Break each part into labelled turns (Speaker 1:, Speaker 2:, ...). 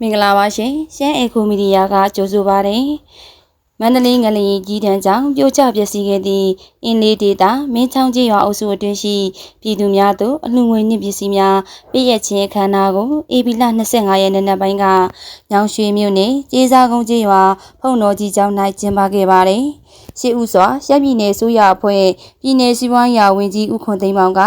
Speaker 1: မင်္ဂလာပါရှင်ရှမ်းအေကိုမီဒီယာကကြိုဆိုပါရယ်မန္တလေးငလျင်ကြီးတန်းကြောင့်ပြိုကျပျက်စီးခဲ့သည့်အင်းလေးဒေတာမင်းချောင်းကြီးရွာအုပ်စုအတွင်းရှိပြည်သူများသို့အလှငွေနှင့်ပစ္စည်းများပြည့်ရခြင်းအခမ်းအနားကိုအေပီလ25ရက်နေ့နက်ပိုင်းကညောင်ရွှေမြို့နယ်ကျေးစားကုန်းကြီးရွာဖုံတော်ကြီးကျောင်း၌ကျင်းပခဲ့ပါရယ်ရှေ့ဦးစွာရပ်ပြည်နယ်ဆိုရအဖွဲ့ပြည်နယ်စီးပွားရေးဝန်ကြီးဦးခွန်သိန်းမောင်က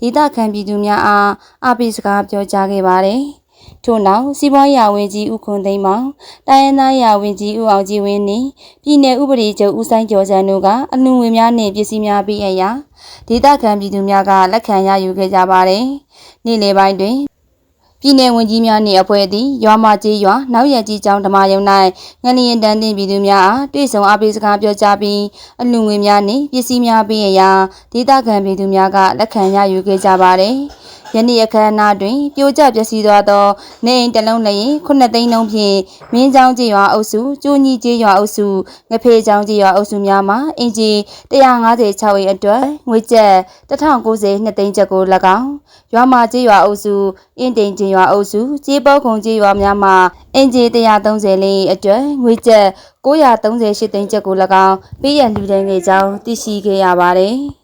Speaker 1: ဒေသခံပြည်သူများအားအပိစကားပြောကြားခဲ့ပါတယ်။ ထို့နောက်စီးပွားရေးဝန်ကြီးဦးခွန်သိန်းမောင်တိုင်းရင်းသားရာဝန်ကြီးဦးအောင်ကြည်ဝင်းနှင့်ပြည်내ဥပဒေချုပ်ဦးဆိုင်ကျော်စံတို့ကအလှူငွေများနှင့်ပစ္စည်းများပေးအပ်ရာဒေသခံပြည်သူများကလက်ခံရယူခဲ့ကြပါတယ်။နေ့လယ်ပိုင်းတွင်ပြည်내ဝန်ကြီးများနှင့်အဖွဲ့သည်ရွာမကြီးရွာနောက်ရကြီးကျောင်းဓမ္မယုံ၌ငလျင်တန်းတင်ပြည်သူများအားတွေ့ဆုံအားပေးစကားပြောကြားပြီးအလှူငွေများနှင့်ပစ္စည်းများပေးအပ်ရာဒေသခံပြည်သူများကလက်ခံရယူခဲ့ကြပါတယ်။ ယနေ့အခမ်းအနားတွင်ပြိုကျပျက်စီးသွားသောနေအိမ်တစ်လုံးလျင်ခုနှစ်သိန်းလုံးဖြင့်မင်းချောင်းကျေးရွာအုပ်စုကျိုးညီကျေးရွာအုပ်စုငဖေချောင်းကျေးရွာအုပ်စုများမှာအင်ဂျီ156အိမ်အတွက်ငွေကျပ်1090နှစ်သိန်းကျပ်ကို၎င်းရွာမှာကျေးရွာအုပ်စုအင်းတိန်ကျေးရွာအုပ်စုကျေးပေါခုံကျေးရွာများမှာအင်ဂျီ130လင်းအတွက်ငွေကျပ်938သိန်းကျပ်ကို၎င်းပေးရန်လှူဒန်းခဲ့ကြောင်းသိရှိခဲ့ရပါတယ်။